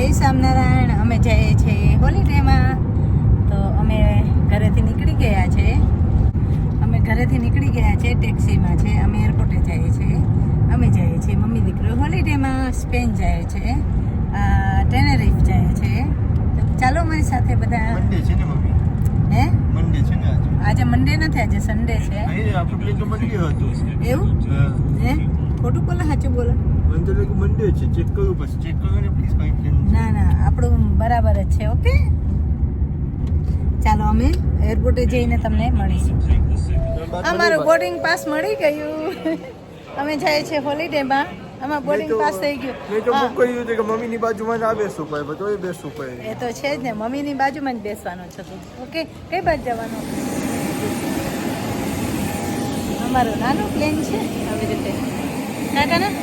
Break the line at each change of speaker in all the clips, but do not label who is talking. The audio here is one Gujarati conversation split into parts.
જય સ્વામિનારાયણ. અમે જઈએ છીએ હોલિડેમાં તો અમે ઘરેથી નીકળી ગયા છે. અમે ઘરેથી નીકળી ગયા છે ટેક્સીમાં છે અમે એરપોર્ટે જઈએ છીએ. અમે જઈએ છીએ મમ્મી દીકરો હોલિડેમાં સ્પેન જાય છે ટેનેરીફ જાય છે. તો ચાલો મારી સાથે બધા
મંડે છે ને મમ્મી?
હે?
મંડે છે ને આજે?
આજે મંડે નથી આજે સન્ડે છે.
આપણે તો મંડે હતું.
એવું?
હા.
હે? ખોટું બોલો સાચું બોલો.
મને તો લાગ્યું મંડે છે. ચેક કરવું પછી. ચેક કરો ને પ્લીઝ કઈ કેમ
ના ના આપણું બરાબર જ છે ઓકે? ચાલો અમે એરપોર્ટે જઈને તમને મળીશું. અમારું બોર્ડિંગ પાસ મળી ગયું. અમે જાય છે હોલિડેમાં આમાં બોર્ડિંગ પાસ થઈ
મેં
ગયું
તો
હા,
બુક કર્યું હતું કે મમ્મીની બાજુમાં જ આ બેસવું પડે તો એ બેસવું પડે
એ તો છે જ ને મમ્મીની બાજુમાં જ બેસવાનું છે તું ઓકે? કઈ બાજુ જવાનું? અમારો નાનો પ્લેન છે. આવી રીતે. કાકા ના
હા?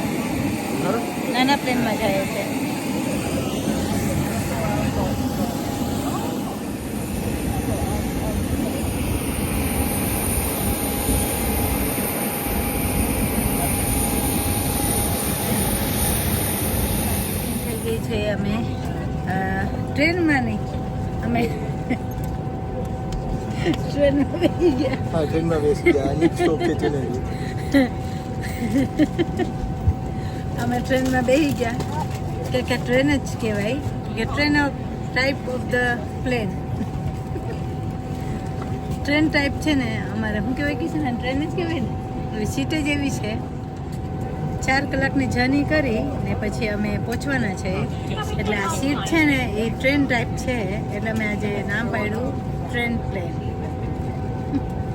નાના પ્લેનમાં જાય છે. છે અમે ટ્રેનમાં નહીં, અમે ટ્રેનમાં બેસી ગયા.
હા, ટ્રેનમાં બેસી ગયા. નીચ સ્ટોપ કે ને?
અમે ટ્રેનમાં બેસી ગયા. કે કે ટ્રેન જ કહેવાય. કે train type of the plane train type છે ને, અમારે શું કહેવાય કે છે ને ટ્રેન જ કહેવાય ને? એવી સીટ જ એવી છે. ચાર કલાકની જર્ની કરી ને પછી અમે પહોંચવાના છે. એટલે આ સીટ છે ને, એ ટ્રેન ટાઈપ છે. એટલે અમે આજે નામ પાડ્યું ટ્રેન પ્લેન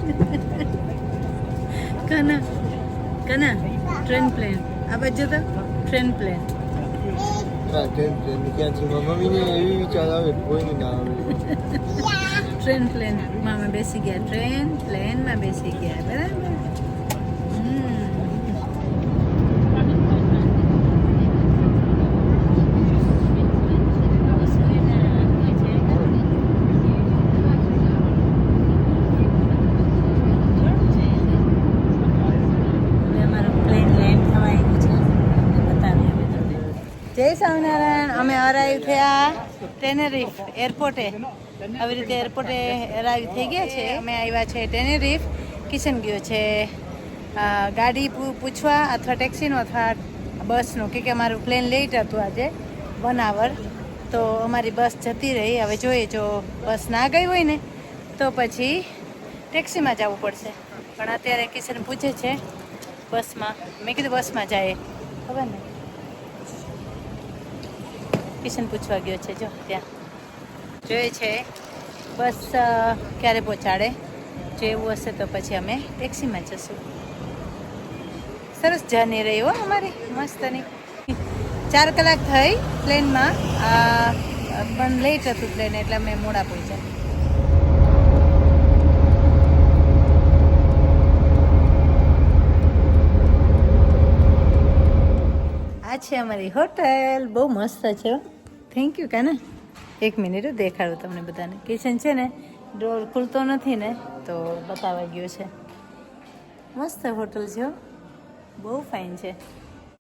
કના? કના? ટ્રેન પ્લેન આ બાજુ તો ટ્રેન પ્લેન
ટ્રેન ટ્રેન ક્યાંથી મમ્મીને એવી વિચાર આવે કોઈને ના આવે.
ટ્રેન પ્લેનમાં બેસી ગયા. ટ્રેન પ્લેનમાં બેસી ગયા. બરાબર હમ. હવે અમારું પ્લેન લેન્ડ થવા આવ્યું છે બતાવીએ અમે તમને જય સ્વામિનારાયણ. અમે અરાઈવ થયા ટેનેરીફ એરપોર્ટે આવી રીતે એરપોર્ટે અરાઈવ થઈ ગયા છે. અમે આવ્યા છે ટેનેરીફ કિશન ગયો છે ગાડી પૂછવા અથવા ટેક્સીનો અથવા બસનો કે કે અમારું પ્લેન લેટ હતું આજે વન આવર તો અમારી બસ જતી રહી. હવે જોઈએ જો બસ ના ગઈ હોય ને, તો પછી ટેક્સીમાં જવું પડશે. પણ અત્યારે કિશન પૂછે છે બસમાં મેં. કીધું બસમાં જાય. ખબર ને કિશન પૂછવા ગયો છે જો ત્યાં. જોઈએ છે. બસ ક્યારે પહોંચાડે? જો એવું હશે તો પછી અમે ટેક્સીમાં જશું. સરસ જર્ની રહી હો અમારી મસ્તની. ચાર કલાક થઈ પ્લેનમાં. પણ લેટ હતું પ્લેન એટલે અમે મોડા પહોંચ્યા. આ છે અમારી હોટેલ બહુ મસ્ત છે થેન્ક યુ કાના? એક મિનિટ દેખાડું તમને બધાને. કિચન છે ને ડોર ખુલતો નથી ને, તો બતાવા ગયો છે. મસ્ત હોટલ છે. બહુ ફાઇન છે.